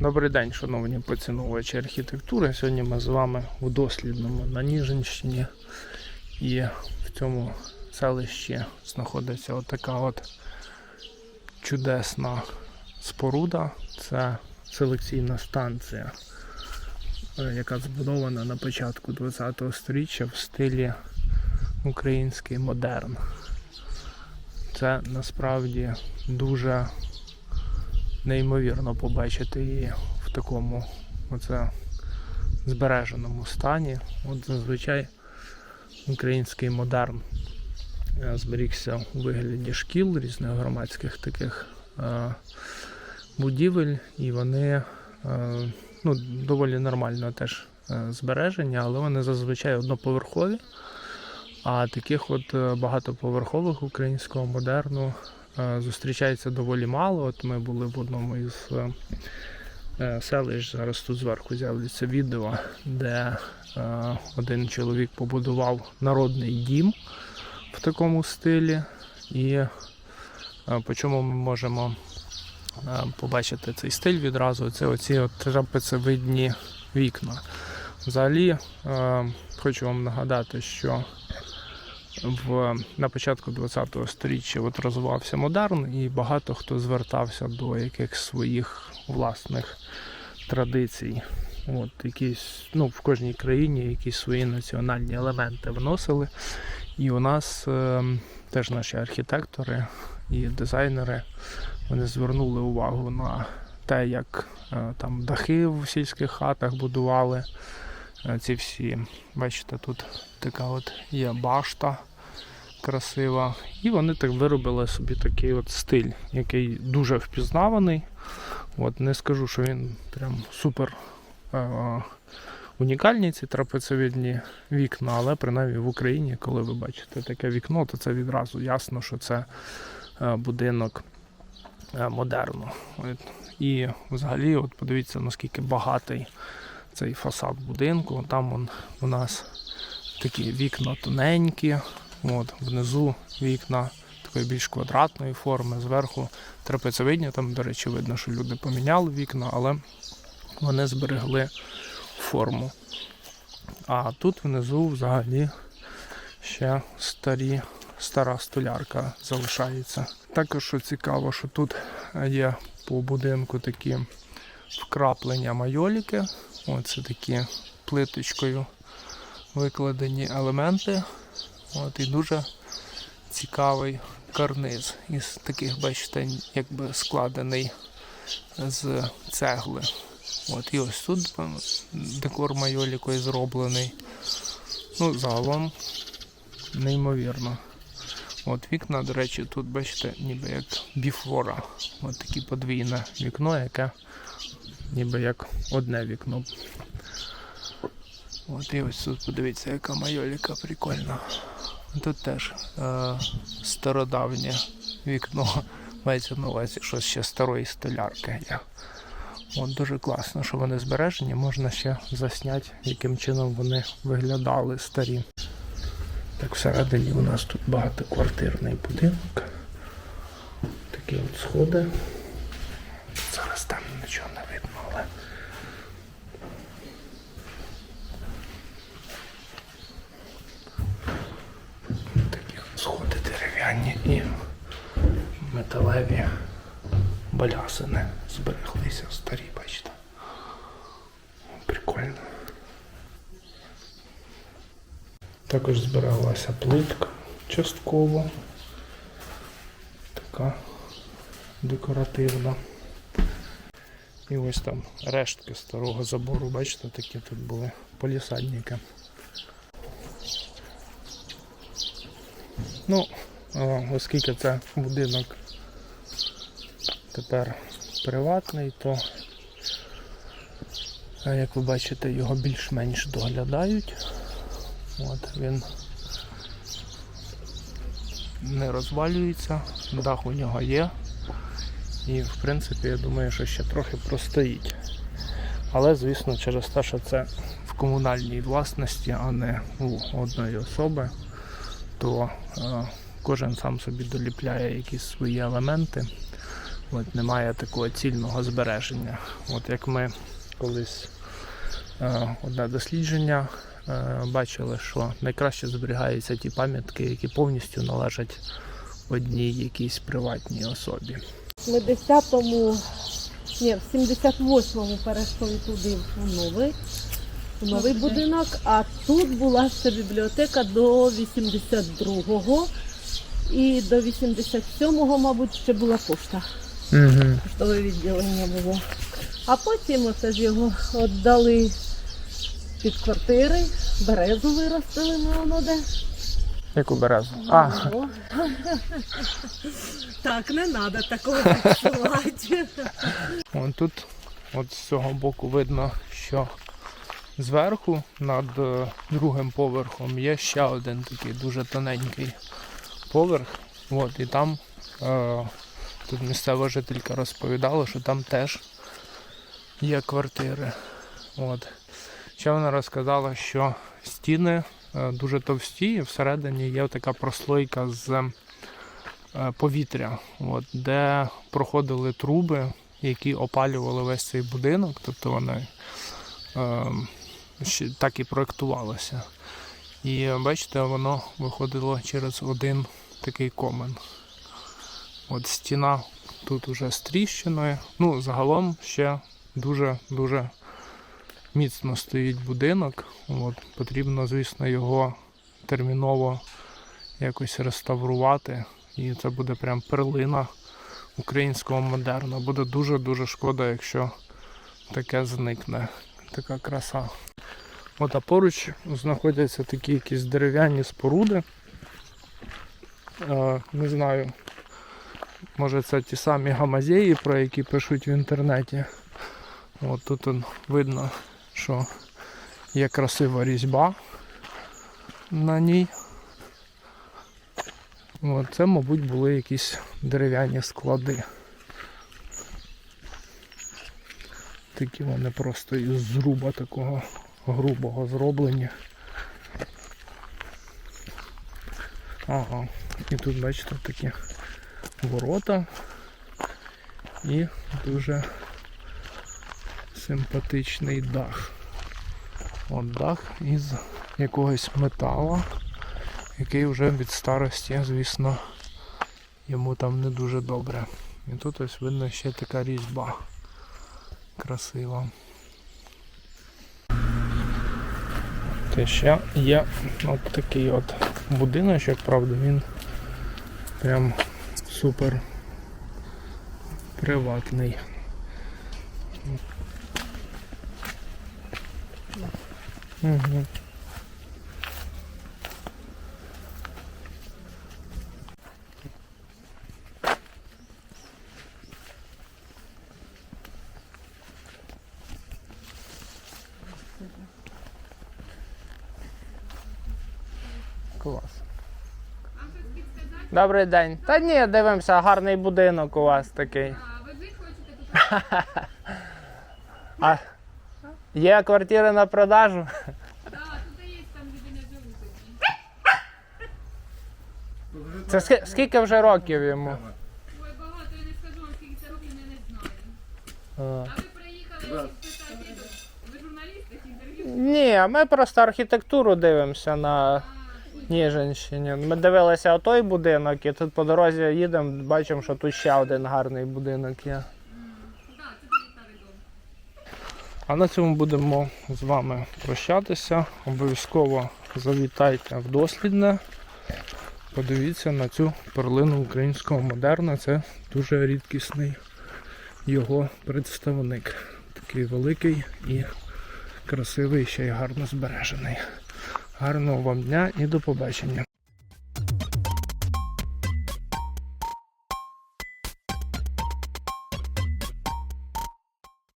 Добрий день, шановні поціновувачі архітектури. Сьогодні ми з вами у дослідному на Ніжинщині. І в цьому селищі знаходиться отака от чудесна споруда. Це селекційна станція, е, яка збудована на початку ХХ століття в стилі український модерн. Це насправді дуже неймовірно побачити її в такому оце збереженому стані. От зазвичай український модерн е, зберігся у вигляді шкіл, різних громадських таких е, будівель, і вони е, ну, доволі нормально теж збережені, але вони зазвичай одноповерхові. А таких от багатоповерхових українського модерну зустрічається доволі мало. От ми були в одному із е, е, селищ, зараз тут зверху з'являться відео, де е, один чоловік побудував народний дім в такому стилі. І е, по чому ми можемо е, побачити цей стиль відразу, це оці трапецевидні вікна. Взагалі, е, хочу вам нагадати, що в, на початку ХХ століття от розвивався модерн, і багато хто звертався до якихось своїх власних традицій. От, якісь, ну, в кожній країні якісь свої національні елементи вносили. І у нас е, теж наші архітектори і дизайнери вони звернули увагу на те, як е, там дахи в сільських хатах будували. Е, Ці всі, бачите, тут така от є башта красива. І вони так виробили собі такий от стиль, який дуже впізнаваний. От, не скажу, що він прям супер е, унікальні ці трапецевидні вікна, але принаймні в Україні, коли ви бачите таке вікно, то це відразу ясно, що це е, будинок е, модерну. От. І взагалі, от подивіться, наскільки багатий цей фасад будинку. Там он, у нас такі вікна тоненькі, от, внизу вікна такої більш квадратної форми, зверху трапецевидні. Там, до речі, видно, що люди поміняли вікна, але вони зберегли форму. А тут внизу взагалі ще старі, стара столярка залишається. Також що цікаво, що тут є по будинку такі вкраплення майоліки. Оце такі плиточкою викладені елементи. От, і дуже цікавий карниз із таких, бачите, якби складений з цегли. От, і ось тут декор майолікою зроблений. Ну, загалом неймовірно. От вікна, до речі, тут, бачите, ніби як біфора. От таке подвійне вікно, яке ніби як одне вікно. От і ось тут подивіться, яка майоліка прикольна. Тут теж е, стародавнє вікно. Мається на увазі, що ще старої столярки є. От дуже класно, що вони збережені, можна ще засняти, яким чином вони виглядали старі. Так всередині у нас тут багатоквартирний будинок. Такі от сходи. Зараз там нічого не видно, але. Такі от сходи дерев'яні і металеві балясини збереглися старі, бачите. Прикольно. Також збереглася плитка частково. Така декоративна. І ось там рештки старого забору, бачите, такі тут були полісадники. Ну, оскільки це будинок тепер приватний, то, як ви бачите, його більш-менш доглядають. От, він не розвалюється, дах у нього є. І в принципі я думаю, що ще трохи простоїть. Але, звісно, через те, що це в комунальній власності, а не у одної особи, то е, кожен сам собі доліпляє якісь свої елементи. От немає такого цільного збереження. От як ми колись е, одне дослідження е, бачили, що найкраще зберігаються ті пам'ятки, які повністю належать одній якійсь приватній особі. В 70-му, ні, в 78-му перейшли туди в новий, в новий будинок, а тут була ще бібліотека до 82-го. І до 87-го, мабуть, ще була пошта. Угу. Поштове відділення було. А потім оце ж його віддали під квартири, березу виростили ми воно де. Яку березу? А, О. Так, не треба такого фіксувати. Вон тут, от з цього боку, видно, що зверху над е, другим поверхом є ще один такий дуже тоненький поверх. От, і там е, тут місцева жителька розповідала, що там теж є квартири. От. Ще вона розказала, що стіни е, дуже товсті, і всередині є така прослойка з е, повітря, от, де проходили труби, які опалювали весь цей будинок, тобто вони е, так і проектувалося. І бачите, воно виходило через один такий комен. От стіна тут уже з тріщиною. Ну, загалом ще дуже-дуже міцно стоїть будинок. От, потрібно, звісно, його терміново якось реставрувати. І це буде прям перлина українського модерну. Буде дуже-дуже шкода, якщо таке зникне. Така краса. От а поруч знаходяться такі якісь дерев'яні споруди. Е, не знаю, може це ті самі гамазеї, про які пишуть в інтернеті. От тут видно, що є красива різьба на ній. От, це, мабуть, були якісь дерев'яні склади. Такі вони просто із зруба такого грубого зроблені. Ага. І тут, бачите, такі ворота і дуже симпатичний дах. От дах із якогось металу який вже від старості, звісно, йому там не дуже добре. І тут ось видно ще така різьба красива. Те ще є от такий от будиночок, правда, він прям супер приватний. Угу. Клас. Добрий день. Та ні, дивимося, гарний будинок у вас такий. А ви жити хочете тут? А є квартири на продажу? Так, тут є там люди живуть. Це ски- скільки вже років йому? Ой, багато, я не скажу вам, скільки це років, я не знаю. А. А ви приїхали спитати, ви журналісти, інтерв'ю? Ні, ми просто архітектуру дивимося на Ніжинщині. Ми дивилися отой будинок і тут по дорозі їдемо, бачимо, що тут ще один гарний будинок є. А на цьому будемо з вами прощатися. Обов'язково завітайте в дослідне. Подивіться на цю перлину українського модерна. Це дуже рідкісний його представник. Такий великий і красивий, ще й гарно збережений. Гарного вам дня і до побачення.